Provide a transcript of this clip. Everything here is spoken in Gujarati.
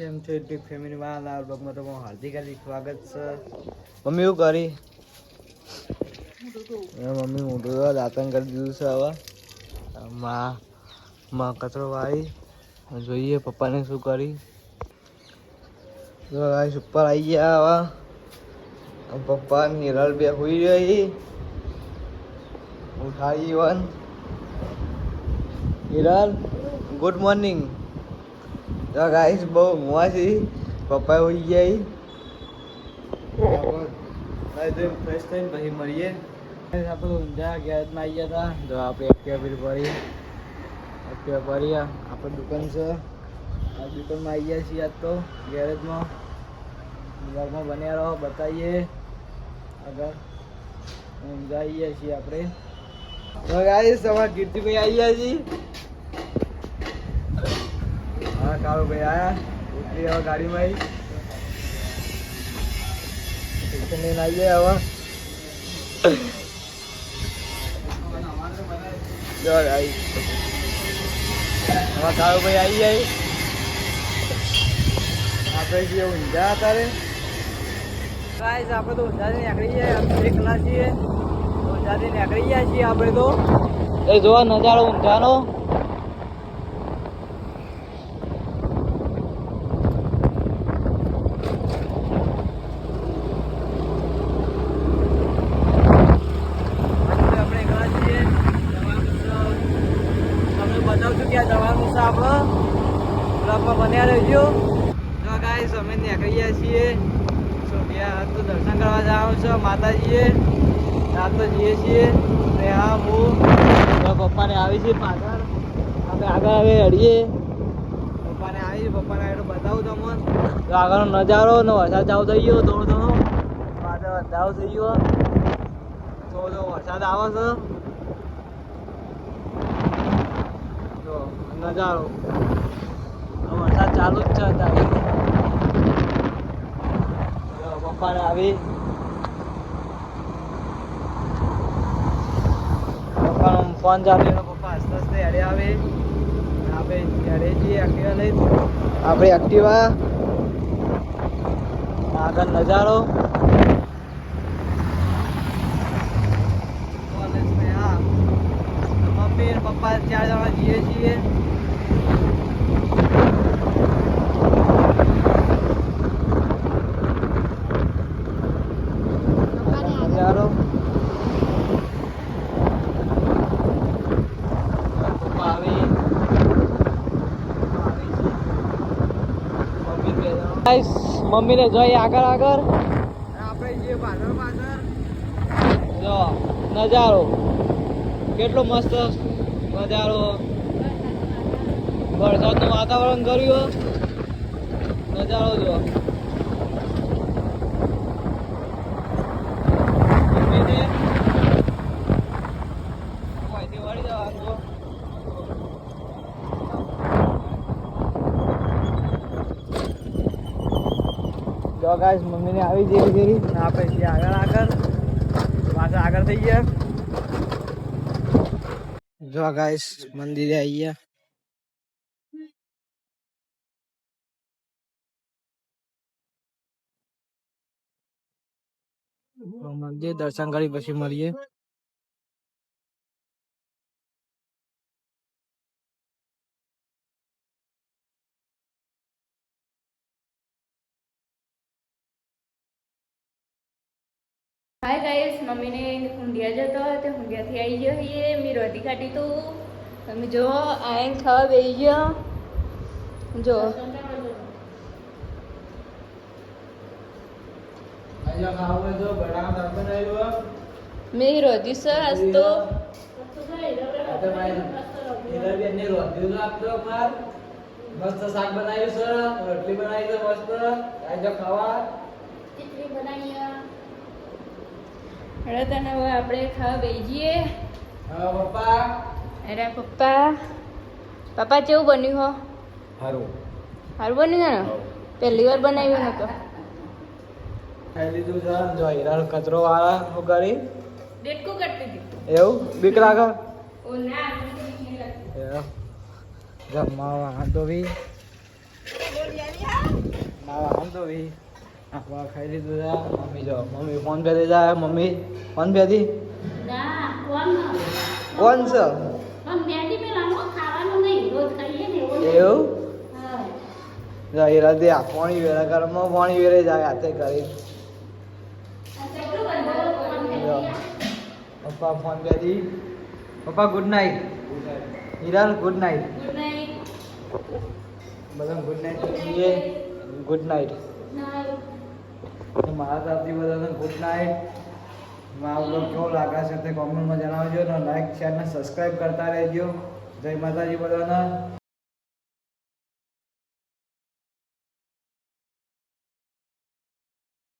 કેમ છો યુટ્યુબ ફેમિલી માં? લાલ બ્લોગમાં તમારું હાર્દિક હાર્દિક સ્વાગત છે. મમ્મી શું કરી? મમ્મી તો દાંતણ કરી દીધું છે હવે. માં માં કચરો વાળી. જોઈએ પપ્પાને શું કરી. ગાઈસ, ઉપર આવી ગયા હવે. પપ્પા નિરલ બે હોઈ રહી. ઉઠાડી વન. હિરલ ગુડ મોર્નિંગ તો ગાઈસ બહુ મોંઘી પપ્પા હોઈ ગયા ફ્રેશ થઈને પછી મળીએ. આપણે ઊંઝા ગેરેજમાં આવી ગયા હતા. તો આપણે એક્ટિવા બિલ ભરી એક્ટિવા આપણે દુકાન છે. આ દુકાનમાં આવી ગયા છીએ આજ તો ગેરેજમાં. બ્લોગમાં બન્યા રહો, બતાવીએ. આગળ ગયા છીએ આપણે. ગાઈસ અમારા કીર્તિભાઈ આવી ગયા છીએ હા કાળુ ભાઈ આયા ઉતરી હવે ગાડીમાં આવી સ્ટેશન લઈને આવી ગયા હવે જો ગાઈસ અમારા કાળુ ભાઈ આવી જાય આપણે છીએ ઊંઝા અત્યારે ગાઈસ આપણે તો ઊંઝાથી નીકળી જાય આપણે એક કલાક છીએ ઊંઝાથી નીકળી ગયા છીએ આપણે તો એ જોવા નજારો ઊંઝાનો આપણે એકલા છીએ જવાનું છે તમને બતાવશું ક્યાં જવાનું છે આપણે બ્લોગમાં બન્યા રહેજો જો ગાઈસ અમે નીકળી ગયા છીએ. સોફિયા તો દર્શન કરવા જવાનું છે માતાજીએ. રાત તો જઈએ છીએ. ને હા હું પપ્પાને આવી છે પાછળ. આપણે આગળ હવે અડીએ. પપ્પાને આવી પપ્પાને આવેલું બતાવું તમને. તો આગળનો નજારો ને વરસાદ ચાલુ થઈ ગયો, થોડો થોડો. પાછળ વધારો થઈ ગયો. થોડો થોડો વરસાદ આવે છે. નજારો. ચાલુ જ છે પપ્પાને આવી. પપ્પાનો ફોન ચાલુ એનો પપ્પા હસતે હસતે હેડે આવે. આપણે હેડે જઈએ એક્ટિવા લઈ. આપણે એક્ટિવા આગળ નજારો. મમ્મી પપ્પા ચાર જણા જઈએ છીએ નજારો પપ્પા આવી ગાઈસ મમ્મીને જોઈએ આગળ આગળ. આપણે જે પાછળ પાછળ જો નજારો. કેટલો મસ્ત નજારો. વરસાદનું વાતાવરણ કર્યું નજારો જો મમ્મીને અહીંથી વળી જવાનું જો. જો ગાઈસ મમ્મીને આવી જેવી જેવી ને આપણે છીએ આગળ આગળ. પાછા આગળ થઈ ગયા. જો ગાઈસ મંદિરે આવી ગયા. મંદિર દર્શન કરી પછી મળીએ. હાય ગાઈસ મમ્મીને ઊંડિયા જતો હતો તે ઊંડિયાથી આવી ગયો છીએ. મેં રોટી કાઢી તો? તમે જો આયન ખાવા બેસી ગયો. જો. મેં રોટી સર આજ તો મસ્ત શાક બનાવ્યું છે રોટલી બનાવી છે મસ્ત. ખાવા. હવે તને હવે આપણે ખાવા બેસી જઈએ હા પપ્પા. અરે પપ્પા પપ્પા કેવું બન્યું હો? સારું સારું બન્યું ને? પહેલી વાર બનાવ્યું નતો ખાઈ લીધું છે. જો હીરા કચરો વાળા હું કરી ડેટકો કાઢી દીધી. એવું? બીક લાગે? ઓ ના. જમવા વાંધો બી બોલ યાર યાર. ખાવા આમ તો ભાઈ આપણે ખાઈ લીધું છે મમ્મી જો મમ્મી ફોન પે જાય મમ્મી. ફોન પે ના કોણ છે? એવું નહીં. એવું? હા. જો એ રાતે આ પાણી વેરા ઘરમાં પાણી વેરે જાય હાથે કરી. જો. પપ્પા ફોન કરી દી પપ્પા good night. Hiral good night. Night બધા good night good night. Night મારા તરફથી બધાને ગુડ નાઇટ મારો બ્લોગ કેવો લાગે છે તે કોમેન્ટમાં જણાવજો અને લાઈક શેર અને સબસ્ક્રાઈબ કરતા રહેજો. જય માતાજી બધાને.